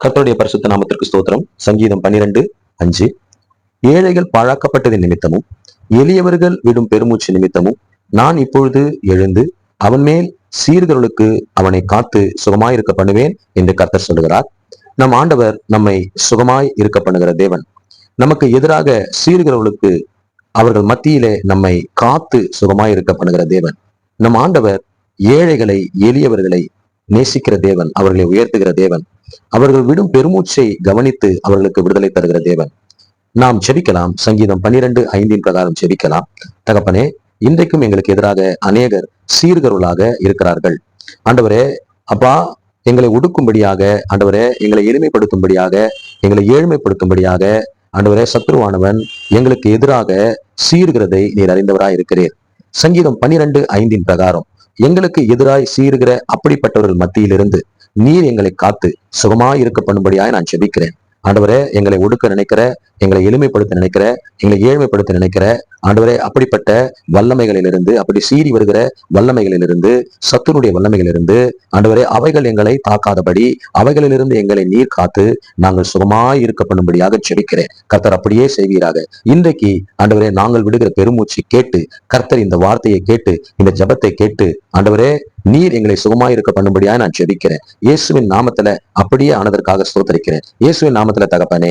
கத்தருடைய பரிசுத்த நாமத்திற்கு ஸ்தோத்திரம். சங்கீதம் பன்னிரண்டு அஞ்சு. ஏழைகள் பாழாக்கப்பட்டதின் நிமித்தமும் எளியவர்கள் விடும் பெருமூச்சு நிமித்தமும் நான் இப்பொழுது எழுந்து அவன் மேல் சீர்களுக்கு அவனை காத்து சுகமாய் இருக்க பண்ணுவேன் என்று கர்த்தர் சொல்லுகிறார். நம் ஆண்டவர் நம்மை சுகமாய் இருக்க பண்ணுகிற தேவன். நமக்கு எதிராக சீர்கிறவர்களுக்கு அவர்கள் மத்தியிலே நம்மை காத்து சுகமாய் இருக்க பண்ணுகிற தேவன். நம் ஆண்டவர் ஏழைகளை எளியவர்களை நேசிக்கிற தேவன் அவர்களை உயர்த்துகிற தேவன். அவர்கள் விடும் பெருமூச்சை கவனித்து அவர்களுக்கு விடுதலை தருகிற தேவன். நாம் செபிக்கலாம் சங்கீதம் பனிரெண்டு ஐந்தின் பிரகாரம் செபிக்கலாம் தகப்பனே இன்றைக்கும் எங்களுக்கு எதிராக அநேகர் சீர்கருளாக இருக்கிறார்கள். ஆண்டவரே அப்பா எங்களை ஒடுக்கும்படியாக ஆண்டவரே எங்களை எளிமைப்படுத்தும்படியாக எங்களை ஏழ்மைப்படுத்தும்படியாக ஆண்டவரே சத்ருவானவன் எங்களுக்கு எதிராக சீர்கிறதை நீர் அறிந்தவராய் இருக்கிறீர். சங்கீதம் பனிரெண்டு ஐந்தின் பிரகாரம். எங்களுக்கு எதிராய் சீர்கிற அப்படிப்பட்டவர்கள் மத்தியிலிருந்து நீர் எங்களை காத்து சுகமா இருக்க பண்ணும்படியாய் நான் செபிக்கிறேன் ஆண்டவரே எங்களை ஒடுக்க நினைக்கிற எங்களை எளிமைப்படுத்த நினைக்கிற எங்களை ஏழ்மைப்படுத்த நினைக்கிற ஆண்டவரே அப்படிப்பட்ட வல்லமைகளிலிருந்து அப்படி சீறி வருகிற வல்லமைகளிலிருந்து சத்துனுடைய வல்லமைகளிலிருந்து ஆண்டவரே அவைகள் எங்களை தாக்காதபடி அவைகளிலிருந்து எங்களை நீர் காத்து நாங்கள் சுகமாய் இருக்க பண்ணும்படியாக செபிக்கிறேன் கர்த்தர் அப்படியே செய்வீராக. இன்றைக்கு ஆண்டவரே நாங்கள் விடுகிற பெருமூச்சு கேட்டு கர்த்தர் இந்த வார்த்தையை கேட்டு இந்த ஜெபத்தை கேட்டு ஆண்டவரே நீர் எங்களை சுகமாய் இருக்க பண்ணும்படியா நான் ஜெபிக்கிறேன். இயேசுவின் நாமத்துல அப்படியே ஆனதற்காக ஸ்தோத்தரிக்கிறேன். இயேசுவின் நாமத்துல தகப்பனே